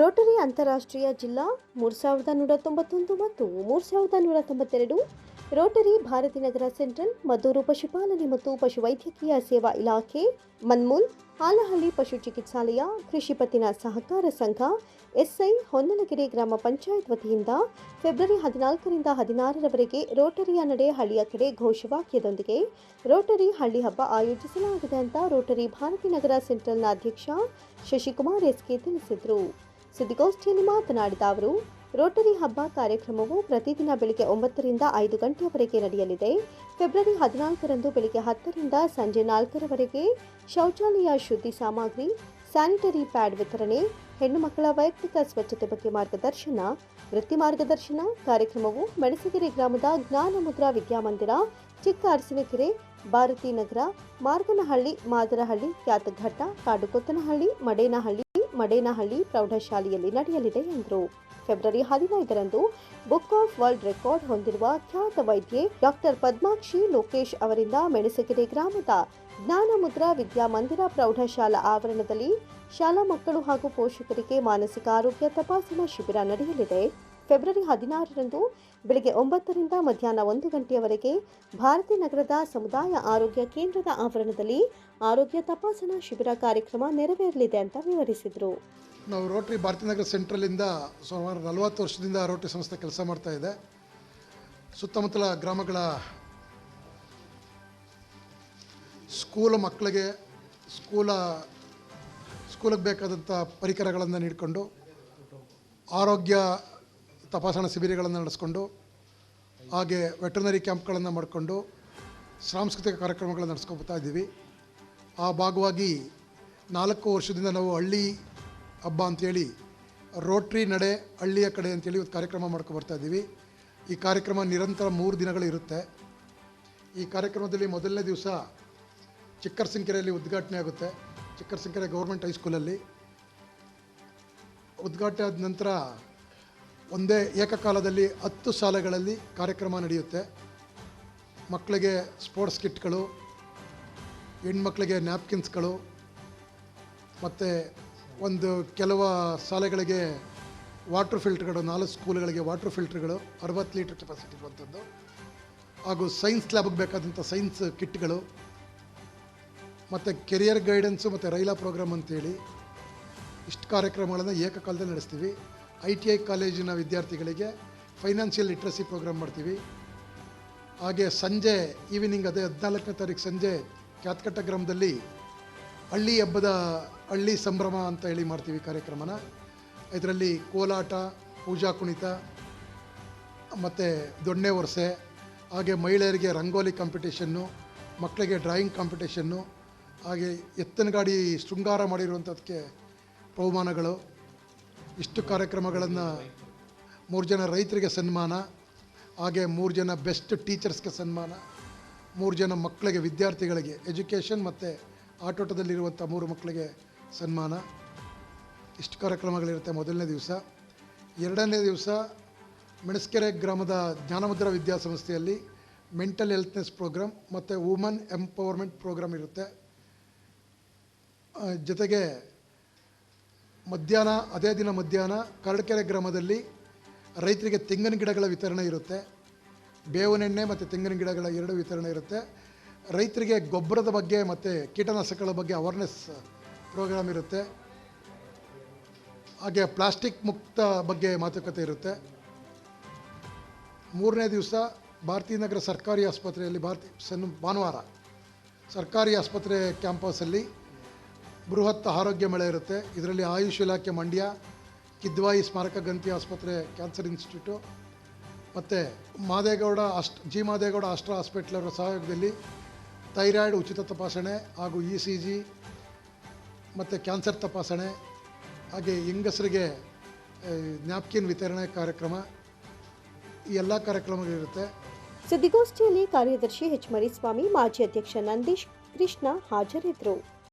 Rotary ಅಂತಾರಾಷ್ಟ್ರೀಯ ಜಿಲ್ಲಾ ಮೂರು ಸಾವಿರದ ನೂರ ತೊಂಬತ್ತೊಂದು ಮತ್ತು ಮೂರು ಸಾವಿರದ ನೂರ ತೊಂಬತ್ತೆರಡು. ರೋಟರಿ ಭಾರತಿನಗರ ಸೆಂಟ್ರಲ್ ಮದ್ದೂರು ಪಶುಪಾಲನೆ ಮತ್ತು ಪಶುವೈದ್ಯಕೀಯ ಸೇವಾ ಇಲಾಖೆ, ಮನ್ಮೂಲ್, ಹಾಲಹಳ್ಳಿ ಪಶು ಚಿಕಿತ್ಸಾಲಯ, ಕೃಷಿ ಪತ್ತಿನ ಸಹಕಾರ ಸಂಘ, ಎಸ್ಐ ಹೊನ್ನಲಗೆರೆ ಗ್ರಾಮ ಪಂಚಾಯತ್ ವತಿಯಿಂದ ಫೆಬ್ರವರಿ ಹದಿನಾಲ್ಕರಿಂದ ಹದಿನಾರರವರೆಗೆ ರೋಟರಿಯ ನಡೆ ಹಳ್ಳಿಯ ಕಡೆ ಘೋಷವಾಕ್ಯದೊಂದಿಗೆ ರೋಟರಿ ಹಳ್ಳಿ ಹಬ್ಬ ಆಯೋಜಿಸಲಾಗಿದೆ ಅಂತ ರೋಟರಿ ಭಾರತಿನಗರ ಸೆಂಟ್ರಲ್ನ ಅಧ್ಯಕ್ಷ ಶಶಿಕುಮಾರ್ ಎಸ್ಕೆ ತಿಳಿಸಿದರು. ಸುದ್ದಿಗೋಷ್ಠಿಯಲ್ಲಿ ಮಾತನಾಡಿದ ಅವರು, ರೋಟರಿ ಹಬ್ಬ ಕಾರ್ಯಕ್ರಮವು ಪ್ರತಿದಿನ ಬೆಳಿಗ್ಗೆ ಒಂಬತ್ತರಿಂದ ಐದು ಗಂಟೆಯವರೆಗೆ ನಡೆಯಲಿದೆ. ಫೆಬ್ರವರಿ ಹದಿನಾಲ್ಕರಂದು ಬೆಳಿಗ್ಗೆ ಹತ್ತರಿಂದ ಸಂಜೆ ನಾಲ್ಕರವರೆಗೆ ಶೌಚಾಲಯ ಶುದ್ಧಿ ಸಾಮಗ್ರಿ, ಸ್ಯಾನಿಟರಿ ಪ್ಯಾಡ್ ವಿತರಣೆ, ಹೆಣ್ಣು ಮಕ್ಕಳ ವೈಯಕ್ತಿಕ ಸ್ವಚ್ಛತೆ ಬಗ್ಗೆ ಮಾರ್ಗದರ್ಶನ, ವೃತ್ತಿ ಮಾರ್ಗದರ್ಶನ, ಕಾರ್ಯಕ್ರಮವು ಮೆಣಸಗೆರೆ ಗ್ರಾಮದ ಜ್ಞಾನಮುದ್ರಾ ವಿದ್ಯಾಮಂದಿರ ಚಿಕ್ಕ ಅರಸಿನಕೆರೆ ಭಾರತಿ ನಗರ, ಮಾರ್ಗನಹಳ್ಳಿ, ಮಾದರಹಳ್ಳಿ, ಕ್ಯಾತಘಟ್ಟ, ಕಾಡುಕೊತ್ತನಹಳ್ಳಿ, ಮಡೇನಹಳ್ಳಿ ಮಡೇನಹಳ್ಳಿ ಪ್ರೌಢಶಾಲೆಯಲ್ಲಿ ನಡೆಯಲಿದೆ ಎಂದರು. ಫೆಬ್ರವರಿ ಹದಿನೈದರಂದು ಬುಕ್ ಆಫ್ ವರ್ಲ್ಡ್ ರೆಕಾರ್ಡ್ ಹೊಂದಿರುವ ಖ್ಯಾತ ವೈದ್ಯೆ ಡಾಕ್ಟರ್ ಪದ್ಮಾಕ್ಷಿ ಲೋಕೇಶ್ ಅವರಿಂದ ಮೆಣಸಗೆರೆ ಗ್ರಾಮದ ಜ್ಞಾನಮುದ್ರಾ ವಿದ್ಯಾಮಂದಿರ ಪ್ರೌಢಶಾಲಾ ಆವರಣದಲ್ಲಿ ಶಾಲಾ ಮಕ್ಕಳು ಹಾಗೂ ಪೋಷಕರಿಗೆ ಮಾನಸಿಕ ಆರೋಗ್ಯ ತಪಾಸಣಾ ಶಿಬಿರ ನಡೆಯಲಿದೆ. ಫೆಬ್ರವರಿ ಹದಿನಾರರಂದು ಬೆಳಗ್ಗೆ ಒಂಬತ್ತರಿಂದ ಮಧ್ಯಾಹ್ನ ಒಂದು ಗಂಟೆಯವರೆಗೆ ಭಾರತಿ ನಗರದ ಸಮುದಾಯ ಆರೋಗ್ಯ ಕೇಂದ್ರದ ಆವರಣದಲ್ಲಿ ಆರೋಗ್ಯ ತಪಾಸಣಾ ಶಿಬಿರ ಕಾರ್ಯಕ್ರಮ ನೆರವೇರಲಿದೆ ಅಂತ ವಿವರಿಸಿದರು. ನಾವು ರೋಟ್ರಿ ಭಾರತೀನಗರ ಸೆಂಟ್ರಲಿಂದ ಸುಮಾರು ನಲವತ್ತು ವರ್ಷದಿಂದ ರೋಟರಿ ಸಂಸ್ಥೆ ಕೆಲಸ ಮಾಡ್ತಾ ಇದೆ. ಸುತ್ತಮುತ್ತಲ ಗ್ರಾಮಗಳ ಸ್ಕೂಲ್ ಮಕ್ಕಳಿಗೆ ಸ್ಕೂಲ ಸ್ಕೂಲಿಗೆ ಬೇಕಾದಂಥ ಪರಿಕರಗಳನ್ನು ನೀಡಿಕೊಂಡು ಆರೋಗ್ಯ ತಪಾಸಣಾ ಶಿಬಿರಗಳನ್ನು ನಡೆಸ್ಕೊಂಡು, ಹಾಗೆ ವೆಟರ್ನರಿ ಕ್ಯಾಂಪ್ಗಳನ್ನು ಮಾಡಿಕೊಂಡು ಸಾಂಸ್ಕೃತಿಕ ಕಾರ್ಯಕ್ರಮಗಳನ್ನು ನಡೆಸ್ಕೊಳ್ತಾ ಇದ್ದೀವಿ. ಆ ಭಾಗವಾಗಿ ನಾಲ್ಕು ವರ್ಷದಿಂದ ನಾವು ಹಳ್ಳಿ ಹಬ್ಬ ಅಂಥೇಳಿ ರೋಟ್ರಿ ನಡೆ ಹಳ್ಳಿಯ ಕಡೆ ಅಂತೇಳಿ ಒಂದು ಕಾರ್ಯಕ್ರಮ ಮಾಡ್ಕೊಂಡು ಇದ್ದೀವಿ. ಈ ಕಾರ್ಯಕ್ರಮ ನಿರಂತರ ಮೂರು ದಿನಗಳು ಇರುತ್ತೆ. ಈ ಕಾರ್ಯಕ್ರಮದಲ್ಲಿ ಮೊದಲನೇ ದಿವಸ ಚಿಕ್ಕರ್ಸಿಂಕೆರೆಯಲ್ಲಿ ಉದ್ಘಾಟನೆ ಆಗುತ್ತೆ. ಚಿಕ್ಕರ್ಸಿಂಕೆರೆ ಗೌರ್ಮೆಂಟ್ ಹೈಸ್ಕೂಲಲ್ಲಿ. ಉದ್ಘಾಟನೆ ಆದ ನಂತರ ಒಂದೇ ಏಕಕಾಲದಲ್ಲಿ ಹತ್ತು ಶಾಲೆಗಳಲ್ಲಿ ಕಾರ್ಯಕ್ರಮ ನಡೆಯುತ್ತೆ. ಮಕ್ಕಳಿಗೆ ಸ್ಪೋರ್ಟ್ಸ್ ಕಿಟ್ಗಳು, ಹೆಣ್ಮಕ್ಳಿಗೆ ನ್ಯಾಪ್ಕಿನ್ಸ್ಗಳು, ಮತ್ತು ಒಂದು ಕೆಲವು ಶಾಲೆಗಳಿಗೆ ವಾಟ್ರ್ ಫಿಲ್ಟ್ರ್ಗಳು, ನಾಲ್ಕು ಸ್ಕೂಲ್ಗಳಿಗೆ ವಾಟ್ರ್ ಫಿಲ್ಟ್ರ್ಗಳು, ಅರವತ್ತು ಲೀಟ್ರ್ ಕೆಪಾಸಿಟಿ ಇರುವಂಥದ್ದು. ಹಾಗೂ ಸೈನ್ಸ್ ಲ್ಯಾಬ್ಗೆ ಬೇಕಾದಂಥ ಸೈನ್ಸ್ ಕಿಟ್ಗಳು, ಮತ್ತು ಕೆರಿಯರ್ ಗೈಡೆನ್ಸು, ಮತ್ತು ರೈಲಾ ಪ್ರೋಗ್ರಾಮ್ ಅಂತೇಳಿ ಇಷ್ಟು ಕಾರ್ಯಕ್ರಮಗಳನ್ನು ಏಕಕಾಲದಲ್ಲಿ ನಡೆಸ್ತೀವಿ. ಐ ಟಿ ಐ ಕಾಲೇಜಿನ ವಿದ್ಯಾರ್ಥಿಗಳಿಗೆ ಫೈನಾನ್ಷಿಯಲ್ ಲಿಟ್ರಸಿ ಪ್ರೋಗ್ರಾಮ್ ಮಾಡ್ತೀವಿ. ಹಾಗೆ ಸಂಜೆ ಈವ್ನಿಂಗ್ ಅದೇ ಹದಿನಾಲ್ಕನೇ ತಾರೀಕು ಸಂಜೆ ಕ್ಯಾತ್ಕಟ್ಟ ಗ್ರಾಮದಲ್ಲಿ ಹಳ್ಳಿ ಹಬ್ಬದ ಹಳ್ಳಿ ಸಂಭ್ರಮ ಅಂತ ಹೇಳಿ ಮಾಡ್ತೀವಿ ಕಾರ್ಯಕ್ರಮನ. ಇದರಲ್ಲಿ ಕೋಲಾಟ, ಪೂಜಾ ಕುಣಿತ, ಮತ್ತು ದೊಣ್ಣೆ ಒರಸೆ ಹಾಗೆ ಮಹಿಳೆಯರಿಗೆ ರಂಗೋಲಿ ಕಾಂಪಿಟೇಷನ್ನು, ಮಕ್ಕಳಿಗೆ ಡ್ರಾಯಿಂಗ್ ಕಾಂಪಿಟೇಷನ್ನು, ಹಾಗೆ ಎತ್ತಿನ ಗಾಡಿ ಶೃಂಗಾರ ಮಾಡಿರುವಂಥದ್ದಕ್ಕೆ ಬಹುಮಾನಗಳು. ಇಷ್ಟು ಕಾರ್ಯಕ್ರಮಗಳನ್ನು ಮೂರು ಜನ ರೈತರಿಗೆ ಸನ್ಮಾನ, ಹಾಗೆ ಮೂರು ಜನ ಬೆಸ್ಟ್ ಟೀಚರ್ಸ್ಗೆ ಸನ್ಮಾನ, ಮೂರು ಜನ ಮಕ್ಕಳಿಗೆ, ವಿದ್ಯಾರ್ಥಿಗಳಿಗೆ ಎಜುಕೇಷನ್ ಮತ್ತು ಆಟೋಟದಲ್ಲಿರುವಂಥ ಮೂರು ಮಕ್ಕಳಿಗೆ ಸನ್ಮಾನ. ಇಷ್ಟು ಕಾರ್ಯಕ್ರಮಗಳಿರುತ್ತೆ ಮೊದಲನೇ ದಿವಸ. ಎರಡನೇ ದಿವಸ ಮೆಣಸ್ಕೆರೆ ಗ್ರಾಮದ ಜ್ಞಾನಮುದ್ರ ವಿದ್ಯಾಸಂಸ್ಥೆಯಲ್ಲಿ ಮೆಂಟಲ್ ಹೆಲ್ತ್ನೆಸ್ ಪ್ರೋಗ್ರಾಮ್ ಮತ್ತು ವುಮನ್ ಎಂಪವರ್ಮೆಂಟ್ ಪ್ರೋಗ್ರಾಮ್ ಇರುತ್ತೆ. ಜೊತೆಗೆ ಮಧ್ಯಾಹ್ನ, ಅದೇ ದಿನ ಮಧ್ಯಾಹ್ನ, ಕರಡ್ಕೆರೆ ಗ್ರಾಮದಲ್ಲಿ ರೈತರಿಗೆ ತೆಂಗಿನ ಗಿಡಗಳ ವಿತರಣೆ ಇರುತ್ತೆ. ಬೇವಿನೆಣ್ಣೆ ಮತ್ತು ತೆಂಗಿನ ಗಿಡಗಳ ಎರಡು ವಿತರಣೆ ಇರುತ್ತೆ. ರೈತರಿಗೆ ಗೊಬ್ಬರದ ಬಗ್ಗೆ ಮತ್ತು ಕೀಟನಾಶಕಗಳ ಬಗ್ಗೆ ಅವೇರ್ನೆಸ್ ಪ್ರೋಗ್ರಾಮ್ ಇರುತ್ತೆ. ಹಾಗೆ ಪ್ಲಾಸ್ಟಿಕ್ ಮುಕ್ತ ಬಗ್ಗೆ ಮಾತುಕತೆ ಇರುತ್ತೆ. ಮೂರನೇ ದಿವಸ ಭಾರತೀನಗರ ಸರ್ಕಾರಿ ಆಸ್ಪತ್ರೆಯಲ್ಲಿ ಭಾರತಿ ಸನ್ ಭಾನುವಾರ ಸರ್ಕಾರಿ ಆಸ್ಪತ್ರೆ ಕ್ಯಾಂಪಸಲ್ಲಿ ಬೃಹತ್ ಆರೋಗ್ಯ ಮೇಳ ಇರುತ್ತೆ. ಇದರಲ್ಲಿ ಆಯುಷ್ ಇಲಾಖೆ ಮಂಡ್ಯ, ಕಿದ್ವಾಯಿ ಸ್ಮಾರಕ ಗಂತಿ ಆಸ್ಪತ್ರೆ, ಕ್ಯಾನ್ಸರ್ ಇನ್ಸ್ಟಿಟ್ಯೂಟು, ಮತ್ತು ಮಾದೇಗೌಡ ಅಸ್ಟ್ ಜಿ ಮಾದೇಗೌಡ ಆಸ್ಟ್ರಾ ಹಾಸ್ಪಿಟ್ಲ್ ಅವರ ಸಹಯೋಗದಲ್ಲಿ ಥೈರಾಯ್ಡ್ ಉಚಿತ ತಪಾಸಣೆ ಹಾಗೂ ಇ ಸಿ ಜಿ ಮತ್ತು ಕ್ಯಾನ್ಸರ್ ತಪಾಸಣೆ, ಹಾಗೆ ಹೆಂಗಸರಿಗೆ ನ್ಯಾಪ್ಕಿನ್ ವಿತರಣೆ ಕಾರ್ಯಕ್ರಮ, ಈ ಎಲ್ಲ ಕಾರ್ಯಕ್ರಮಗಳಿರುತ್ತೆ. ಸುದ್ದಿಗೋಷ್ಠಿಯಲ್ಲಿ ಕಾರ್ಯದರ್ಶಿ ಎಚ್ ಮರಿಸ್ವಾಮಿ, ಮಾಜಿ ಅಧ್ಯಕ್ಷ ನಂದೀಶ್ ಕೃಷ್ಣ ಹಾಜರಿದ್ದರು.